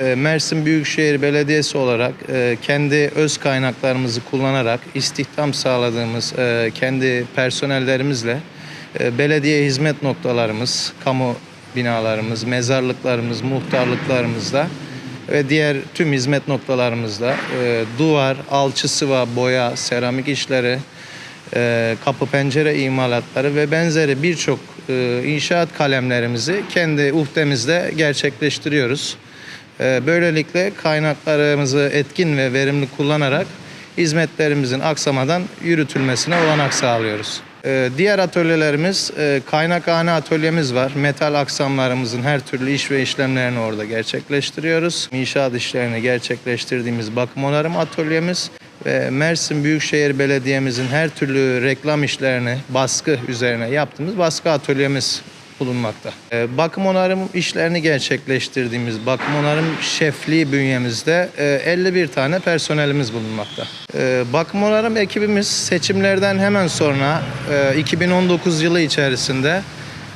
E, Mersin Büyükşehir Belediyesi olarak e, kendi öz kaynaklarımızı kullanarak istihdam sağladığımız e, kendi personellerimizle e, belediye hizmet noktalarımız, kamu binalarımız, mezarlıklarımız, muhtarlıklarımızda ve diğer tüm hizmet noktalarımızda duvar, alçı sıva, boya, seramik işleri, kapı pencere imalatları ve benzeri birçok inşaat kalemlerimizi kendi uhdemizde gerçekleştiriyoruz. E, Böylelikle kaynaklarımızı etkin ve verimli kullanarak hizmetlerimizin aksamadan yürütülmesine olanak sağlıyoruz. E, Diğer atölyelerimiz e, kaynakhane atölyemiz var. Metal aksamlarımızın her türlü iş ve işlemlerini orada gerçekleştiriyoruz. İnşaat işlerini gerçekleştirdiğimiz bakım onarım atölyemiz ve Mersin Büyükşehir Belediye'mizin her türlü reklam işlerini baskı üzerine yaptığımız baskı atölyemiz bulunmakta. Ee, Bakım onarım işlerini gerçekleştirdiğimiz bakım onarım şefliği bünyemizde e, 51 tane personelimiz bulunmakta. Ee, Bakım onarım ekibimiz seçimlerden hemen sonra e, 2019 yılı içerisinde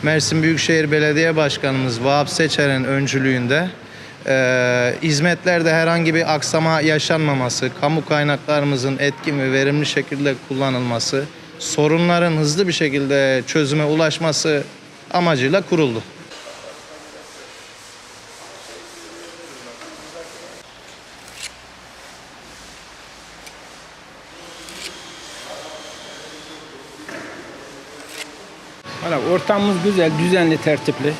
Mersin Büyükşehir Belediye Başkanımız Vahap Seçer'in öncülüğünde e, hizmetlerde herhangi bir aksama yaşanmaması, kamu kaynaklarımızın etkin ve verimli şekilde kullanılması, sorunların hızlı bir şekilde çözüme ulaşması amacıyla kuruldu. Valla ortamımız güzel, düzenli, tertipli.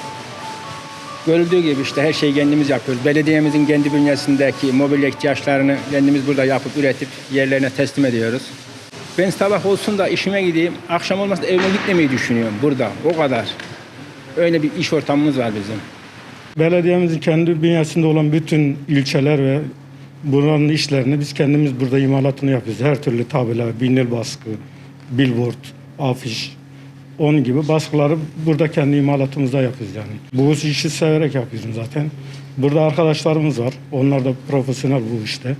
Görüldüğü gibi işte her şeyi kendimiz yapıyoruz. Belediyemizin kendi bünyesindeki mobilya ihtiyaçlarını kendimiz burada yapıp üretip yerlerine teslim ediyoruz. Ben sabah olsun da işime gideyim, akşam olmazsa evime gitmemeyi düşünüyorum burada. O kadar. Öyle bir iş ortamımız var bizim. Belediyemizin kendi bünyesinde olan bütün ilçeler ve buranın işlerini biz kendimiz burada imalatını yapıyoruz. Her türlü tabela, binil baskı, billboard, afiş, onun gibi baskıları burada kendi imalatımızda yapıyoruz yani. Bu işi severek yapıyorum zaten. Burada arkadaşlarımız var. Onlar da profesyonel bu işte.